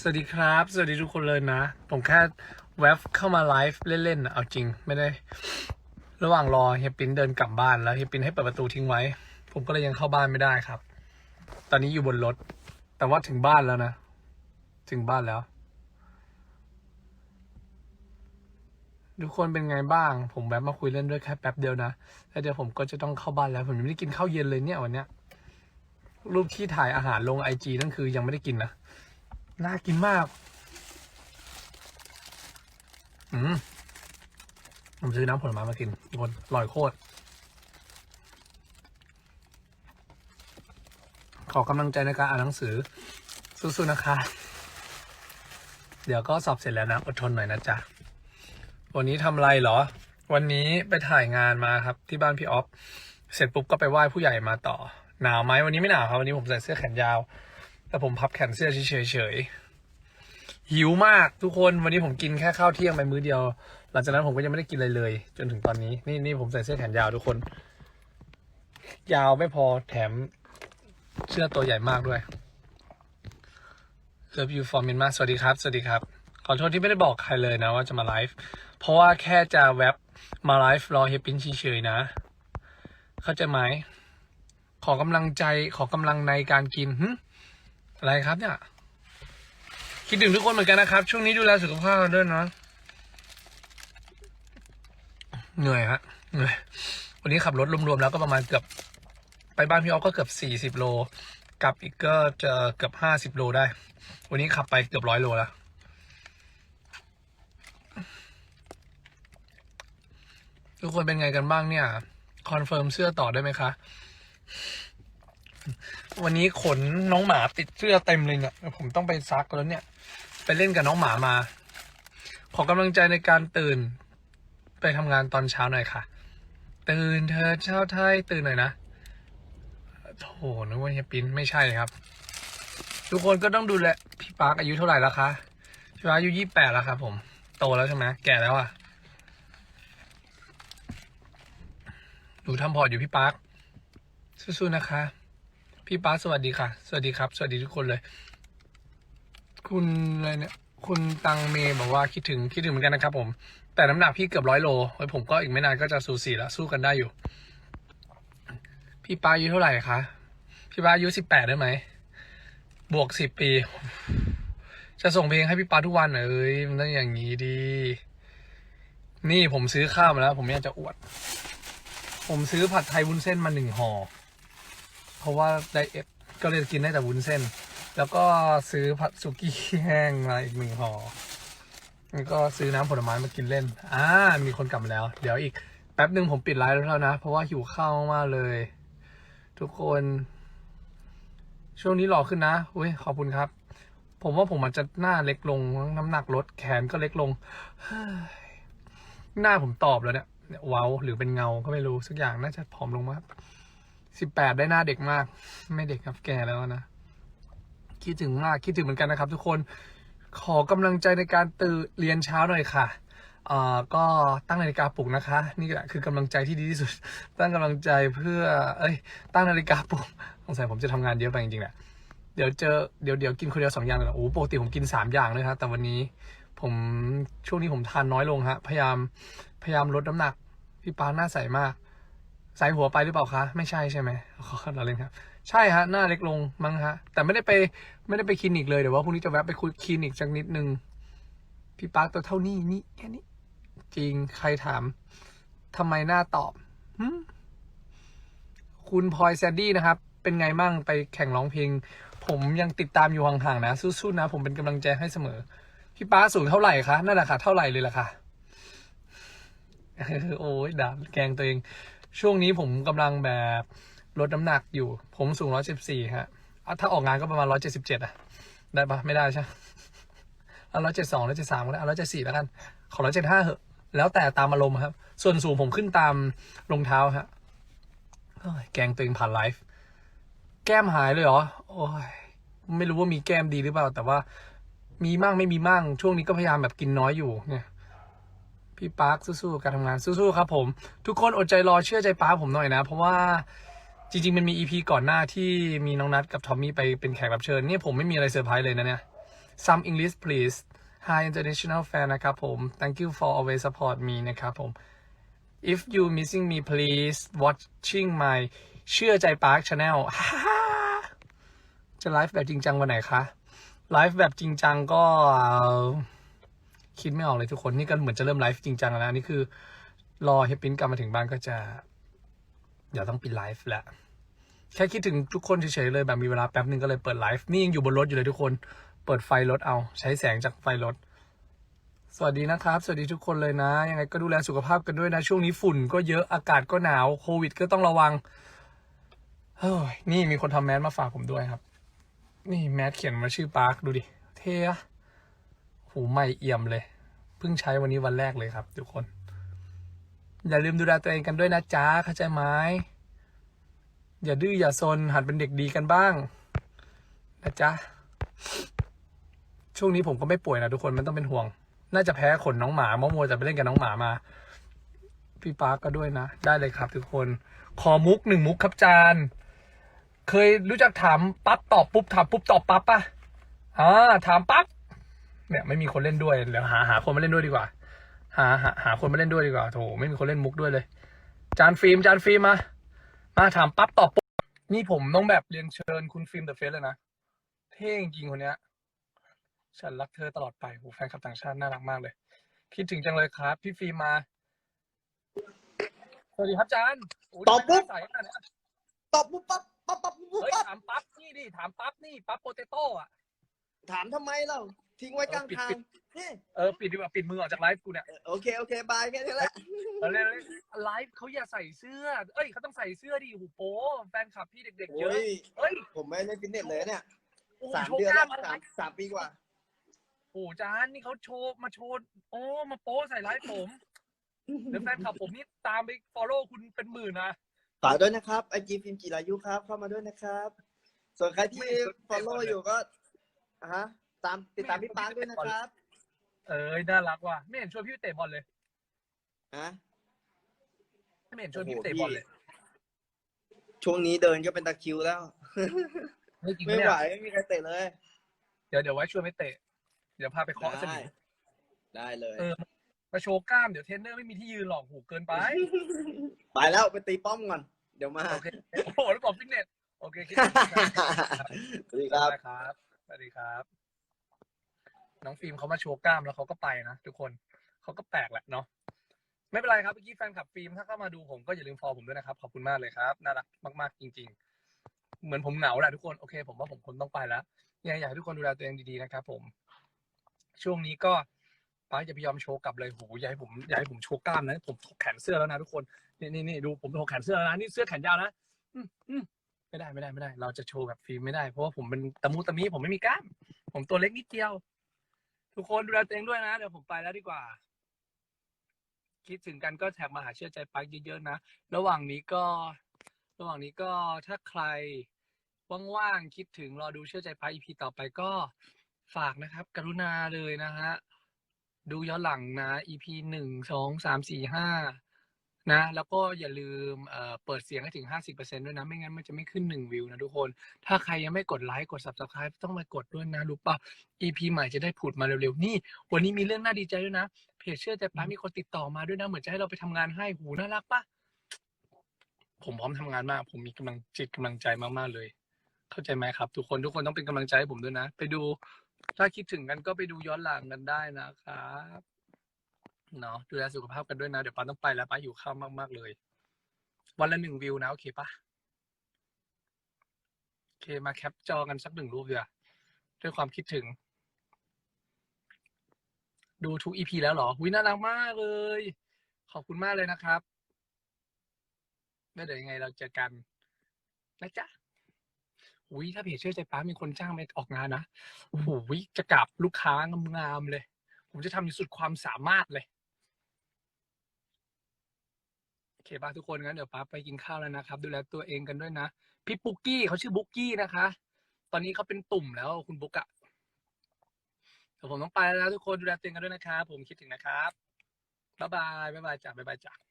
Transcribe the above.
สวัสดีครับ สวัสดีทุกคนเลยนะ ผมแค่แวบเข้ามาไลฟ์เล่นๆนะเอาจริง ไม่ได้ ระหว่างรอเฮียปินเดินกลับบ้านแล้วเฮียปินให้เปิดประตูทิ้งไว้ ผมก็เลยยังเข้าบ้านไม่ได้ครับ ตอนนี้อยู่บนรถ แต่ว่าถึงบ้านแล้วนะ ถึงบ้านแล้ว ทุกคนเป็นไงบ้าง ผมแวบมาคุยเล่นด้วยแค่แป๊บเดียวนะแล้วเดี๋ยวผมก็จะต้องเข้าบ้านแล้ว ผมยังไม่ได้กินข้าวเย็นเลยเนี่ยวันเนี้ยรูปที่ถ่ายอาหารลงไอจีนั่นคือยังไม่ได้กินนะ น่ากินมาก อืมผมซื้อน้ำผลไม้มากินทุกคนอร่อยโคตร ขอกำลังใจในการอ่านหนังสือ สู้ๆ นะคะ เดี๋ยวก็สอบเสร็จแล้วนะ อดทนหน่อยนะจ๊ะ วันนี้ทำไรเหรอ วันนี้ไปถ่ายงานมาครับที่บ้านพี่ออฟ เสร็จปุ๊บก็ไปไหว้ผู้ใหญ่มาต่อ หนาวไหมวันนี้ไม่หนาวครับ วันนี้ผมใส่เสื้อแขนยาว แต่ผมพับแขนเสื้อเฉยๆหิวมากทุกคนวันนี้ผมกินแค่ข้าวเที่ยงไปมื้อเดียว หลังจากนั้นผมก็ยังไม่ได้กินอะไรเลย จนถึงตอนนี้ นี่นี่ผมใส่เสื้อแขนยาวทุกคน ยาวไม่พอแถมเสื้อตัวใหญ่มากด้วย Love you for Myanmar สวัสดีครับ สวัสดีครับ ขอโทษที่ไม่ได้บอกใครเลยนะว่าจะมาไลฟ์ เพราะว่าแค่จะแว็บมาไลฟ์รอเฮยปินเฉยๆนะ เข้าใจไหม ขอกำลังใจขอกำลังในการกินหึ อะไรครับเนี่ย คิดถึงทุกคนเหมือนกันนะครับ ช่วงนี้ดูแลสุขภาพด้วยเนาะเหนื่อยฮะเหนื่อยวันนี้ขับรถรวมๆแล้วก็ประมาณเกือบ ไปบ้านพี่ออฟก็เกือบสี่สิบโลกลับอีกก็จะเกือบห้าสิบโลได้ วันนี้ขับไปเกือบร้อยโลแล้วทุกคนเป็นไงกันบ้างเนี่ย คอนเฟิร์มเสื้อต่อได้ไหมคะ วันนี้ขนน้องหมาติดเสื้อเต็มเลยเนี่ย ผมต้องไปซักแล้วเนี่ย ไปเล่นกับน้องหมามา ขอกำลังใจในการตื่น ไปทำงานตอนเช้าหน่อยค่ะ ตื่นเธอเช้าไทยตื่นหน่อยนะโถนึกว่าเฮียปินไม่ใช่ครับ ทุกคนก็ต้องดูแลพี่ปาร์คอายุเท่าไหร่แล้วคะพี่ปาร์คอายุยี่แปดแล้วครับผมโตแล้วใช่ไหมแก่แล้วอะหนูทำพอร์ตอยู่พี่ปาร์คสู้ๆนะคะ พี่ป้าสวัสดีค่ะ สวัสดีครับ สวัสดีทุกคนเลย คุณอะไรเนี่ย คุณตังเมย์บอกว่าคิดถึงคิดถึงเหมือนกันนะครับผม แต่น้ำหนักพี่เกือบร้อยโลเฮ้ยผมก็อีกไม่นานก็จะสูสีแล้วสู้กันได้อยู่ พี่ปาอายุเท่าไหร่คะ พี่ป้าอายุสิบแปดได้ไหม บวกสิบปี จะส่งเพลงให้พี่ป้าทุกวันเหรอเอ้ยมันต้องอย่างนี้ดี นี่ผมซื้อข้าวมาแล้ว ผมไม่อยากจะอวด ผมซื้อผัดไทยวุ้นเส้นมาหนึ่งห่อ เพราะว่าไดเอทก็เลยกินได้แต่วุ้นเส้น แล้วก็ซื้อผัดสุกี้แห้งมาอีกหนึ่งห่อแล้วก็ซื้อน้ำผลไม้มากินเล่น อ่า มีคนกลับมาแล้ว เดี๋ยวอีกแป๊บหนึ่งผมปิดไลฟ์แล้วนะ เพราะว่าหิวข้าวมากเลย ทุกคน ช่วงนี้หล่อขึ้นนะอุ้ยขอบคุณครับ ผมว่าผมอาจจะหน้าเล็กลง น้ำหนักลดแขนก็เล็กลง หน้าผมตอบแล้วเนี่ยเนี่ยเว้าหรือเป็นเงาก็ไม่รู้สักอย่างน่าจะผอมลงมาก สิบแปดได้หน้าเด็กมาก ไม่เด็กครับแก่แล้วนะ คิดถึงมากคิดถึงเหมือนกันนะครับ ทุกคนขอกำลังใจในการตื่นเรียนเช้าหน่อยค่ะเอ่อก็ตั้งนาฬิกาปลุกนะคะ นี่แหละคือกำลังใจที่ดีที่สุด ตั้งกำลังใจเพื่อ เอ้ย ตั้งนาฬิกาปลุกสงสัยผมจะทำงานเยอะไปจริงๆแหละเดี๋ยวเจอเดี๋ยวเดี๋ยวกินคนเดียวสองอย่างเลยโอ้โหปกติผมกินสามอย่างเลยครับแต่วันนี้ผมช่วงนี้ผมทานน้อยลงฮะพยายามพยายามลดน้ำหนักพี่ปาหน้าใสมาก ใส่หัวไปหรือเปล่าคะ ไม่ใช่ใช่ไหมขอเราเล่นครับ ใช่ฮะ หน้าเล็กลงมั้งฮะ แต่ไม่ได้ไปไม่ได้ไปคลินิกเลยเดี๋ยวว่าพรุ่งนี้จะแวะไปคุยคลินิกสักนิดนึง พี่ปาร์คตัวเท่านี้นี่แค่นี้ จริงใครถามทำไมหน้าตอบคุณพลอยแซนดี้นะครับ เป็นไงมั่งไปแข่งร้องเพลง ผมยังติดตามอยู่ห่างๆนะสู้ๆนะ ผมเป็นกำลังใจให้เสมอ พี่ป้าสูงเท่าไหร่คะนั่นแหละค่ะ เท่าไหร่เลยล่ะค่ะโอ้ยด่าแกงตัวเอง ช่วงนี้ผมกำลังแบบลดน้ำหนักอยู่ ผมสูงร้อยเจ็ดสี่ฮะถ้าออกงานก็ประมาณร้อยเจ็ดสิบเจ็ดอะได้ปะไม่ได้ใช่เอาร้อยเจ็ดสองร้อยเจ็ดสามก็ได้เอาร้อยเจ็ดสี่แล้วกัน ขอร้อยเจ็ดห้าเหอะ แล้วแต่ตามอารมณ์ครับ ส่วนสูงผมขึ้นตามรองเท้าฮะโอ้ยแกงตัวเองผ่านไลฟ์แก้มหายเลยเหรอ โอ้ย ไม่รู้ว่ามีแก้มดีหรือเปล่า แต่ว่ามีมั่งไม่มีมั่ง ช่วงนี้ก็พยายามแบบกินน้อยอยู่เนี่ย พี่ปาร์คสู้ๆการทำงานสู้ๆครับผม ทุกคนอดใจรอเชื่อใจปาร์คผมหน่อยนะ เพราะว่าจริง ๆ มันมีอีพีก่อนหน้าที่มีน้องนัดกับทอมมี่ไปเป็นแขกรับเชิญนี่ผมไม่มีอะไรเซอร์ไพรส์เลยนะเนี่ย some English please Hi international fan นะครับผม thank you for always support me นะครับผม if you missing me please watching my เชื่อใจปาร์ค channel จะไลฟ์แบบจริงจังวันไหนคะไลฟ์แบบจริงจังก็ คิดไม่ออกเลยทุกคนนี่ก็เหมือนจะเริ่มไลฟ์จริงจังแล้วนะนี่คือ รอเฮปปิ้นกลับมาถึงบ้านก็จะ เดี๋ยวต้องปิดไลฟ์แล้วแค่คิดถึงทุกคนเฉยๆเลยแบบมีเวลาแป๊บนึงก็เลยเปิดไลฟ์นี่ยังอยู่บนรถอยู่เลยทุกคน เปิดไฟรถเอา ใช้แสงจากไฟรถ สวัสดีนะครับ สวัสดีทุกคนเลยนะ ยังไงก็ดูแลสุขภาพกันด้วยนะ ช่วงนี้ฝุ่นก็เยอะอากาศก็หนาวโควิดก็ต้องระวังเฮ้ยนี่มีคนทำแมสมาฝากผมด้วยครับ นี่แมสเขียนมาชื่อปาร์คดูดิ เท่ หูใหม่เอี่ยมเลย เพิ่งใช้วันนี้วันแรกเลยครับ ทุกคน อย่าลืมดูแลตัวเองกันด้วยนะจ๊ะเข้าใจไหมอย่าดื้ออย่าซนหัดเป็นเด็กดีกันบ้างนะจ๊ะช่วงนี้ผมก็ไม่ป่วยนะทุกคนไม่ต้องเป็นห่วง น่าจะแพ้ขนน้องหมามะมัวจะไปเล่นกับน้องหมามา พี่ปาร์กก็ด้วยนะ ได้เลยครับ ทุกคน ขอมุกหนึ่งมุกครับจานเคยรู้จักถามปั๊บตอบปุ๊บถามปุ๊บตอบปั๊บปะอ่าถามปั๊บ เนี่ยไม่มีคนเล่นด้วยเดี๋ยวหาหาคนมาเล่นด้วยดีกว่า หาหาหาคนมาเล่นด้วยดีกว่าโถไม่มีคนเล่นมุกด้วยเลย จานฟิล์มจานฟิล์มมา มาถามปั๊บตอบปุ๊บนี่ผมต้องแบบเรียนเชิญคุณฟิล์มเดอะเฟสเลยนะเท่จริงๆคนเนี้ย ฉันรักเธอตลอดไปโหแฟนคลับต่างชาติน่ารักมากเลย คิดถึงจังเลยครับ พี่ฟิล์มมาสวัสดีครับจานโยตอบปุ๊บใส่ขนาดนี้ตอบปุ๊บปั๊บปั๊บปั๊บปุ๊บปุ๊บเฮ้ยปั๊บถามปั๊บนี่ดิถามปั๊บนี่ปั๊บโปเตโต้อะ ถามทำไมเราทิ้งไว้กลางเออปิดทางปิดนี่เออปิดดีกว่าปิดมือออกจากไลฟ์กูเนี่ยโอเคโอเคบายแค่นี้แหละเออเลยเลยไลฟ์เขาอย่าใส่เสื้อ เอ้ยเขาต้องใส่เสื้อดิหูโป้แฟนคลับพี่เด็กๆเยโอ้อะยเฮ้ยผมไม่เล่นฟิตเนสเลยเนี่ยโอ้โหสามโชว์เดือนกล้าแล้วมอะไรสามสามปีกว่าโอ้โหจานนี่เขาโชว์มาโชว์โอ้มาโป้ใส่ไลฟ์ผมเดี๋ยวแฟนคลับผมนี่ตามไปฟอลโล่คุณเป็นหมื่นนะฝากด้วยนะครับไอจีฟิล์มจิรายุครับ เข้ามาด้วยนะครับ ส่วนใครที่ follow อยู่ก็ อะฮะ ตามติดตามพี่ปาร์คด้วยนะครับ เอ้ยน่ารักว่ะไม่เห็นชวนพี่ไปเตะบอลเลยฮะ ไม่เห็นชวนพี่ไปเตะบอลเลยช่วงนี้เดินก็เป็นตะคริวแล้ว ไม่จริงไม่เนี่ไหวยไม่มีใครเตะเลย เดี๋ยวเดี๋ยวไว้ชวนไปเตะ เดี๋ยวพาไปเคาะสได้นิมได้เลยเออมาโชว์กล้ามเดี๋ยวเทรนเนอร์ไม่มีที่ยืนหรอกหูเกินไป ไปแล้วไปตีป้อมก่อน เดี๋ยวมา โอเคโอ้โหแล้วบอกฟิตเนส โอเคคิดสวัสดีครับได้ครับ สวัสดีครับ น้องฟิล์มเขามาโชว์กล้ามแล้วเขาก็ไปนะทุกคนเขาก็แปลกแหละเนาะไม่เป็นไรครับเมื่อกี้แฟนคลับฟิล์มถ้าเข้ามาดูผมก็อย่าลืมฟอลผมด้วยนะครับ ขอบคุณมากเลยครับ น่ารักมาก ๆ จริง ๆ เหมือนผมเหงาแหละทุกคนโอเค ผมว่าผมคนต้องไปแล้วยังไงอยากให้ทุกคนดูแลตัวเองดีๆนะครับ ผม ช่วงนี้ก็ป้าอย่ายอมโชว์กลับเลยโหอย่าให้ผมอย่าให้ผมโชว์กล้ามนะผมถกแขนเสื้อแล้วนะทุกคนนี่นี่นี่ดูผมถกแขนเสื้อแล้วนะนี่เสื้อแขนยาวนะอืมอืม ไม่ได้ไม่ได้ไม่ได้ เราจะโชว์แบบฟิล์มไม่ได้ เพราะว่าผมเป็นตะมูตะมีผมไม่มีกล้าม ผมตัวเล็กนิดเดียว ทุกคนดูแลตัวเองด้วยนะ เดี๋ยวผมไปแล้วดีกว่า คิดถึงกันก็แท็กมาหาเชื่อใจปักเยอะๆนะ ระหว่างนี้ก็ ระหว่างนี้ก็ถ้าใครว่างๆคิดถึงรอดูเชื่อใจปักอีพีต่อไปก็ฝากนะครับ กรุณาเลยนะฮะ ดูย้อนหลังนะ EP หนึ่งสองสามสี่ห้า นะ แล้วก็อย่าลืมเอ่อเปิดเสียงให้ถึงห้าสิบเปอร์เซ็นด้วยนะ ไม่งั้นมันจะไม่ขึ้นหนึ่งวิวนะทุกคน ถ้าใครยังไม่กดไลค์ กด subscribe ต้องมากดด้วยนะ รู้ป่ะ EP ใหม่จะได้ผุดมาเร็วๆ นี่ วันนี้มีเรื่องน่าดีใจด้วยนะ เพจเชื่อใจป้ามีคนติดต่อมาด้วยนะ เหมือนจะให้เราไปทำงานให้ หูน่ารักปะผมพร้อมทำงานมาก ผมมีกำลังจิตกำลังใจมากๆเลย เข้าใจไหมครับ ทุกคน ทุกคนต้องเป็นกำลังใจให้ผมด้วยนะ ไปดู ถ้าคิดถึงกันก็ไปดูย้อนหลังกันได้นะครับ เนาะดูแลสุขภาพกันด้วยนะ เดี๋ยวป้าต้องไปแล้วป้าอยู่ข้าวมากๆเลย วันละหนึ่งวิวนะ โอเคปะโอเคมาแคปจอกันสักหนึ่งรูปเดียวด้วยความคิดถึง ดูทุกอีพีแล้วเหรอหุยน่ารักมากเลย ขอบคุณมากเลยนะครับแล้วเดี๋ยวยังไงเราเจอกันนะจ๊ะหุยถ้าเพจเชื่อใจป้ามีคนจ้างไปออกงานนะโอ้โหจะกลับลูกค้างามๆเลย ผมจะทำอยู่สุดความสามารถเลย โอ เคป้าทุกคนงั้นเดี๋ยวป๊าไปกินข้าวแล้วนะครับ ดูแลตัวเองกันด้วยนะ พี่ปุ๊กกี้เขาชื่อบุ๊กกี้นะคะ ตอนนี้เขาเป็นตุ่มแล้วคุณบุ๊กอะเดี๋ยวผมต้องไปแล้วทุกคนดูแลตัวเองกันด้วยนะครับผมคิดถึงนะครับบ๊ายบายบ๊ายบายจ้ะบ๊ายบายจ้ะ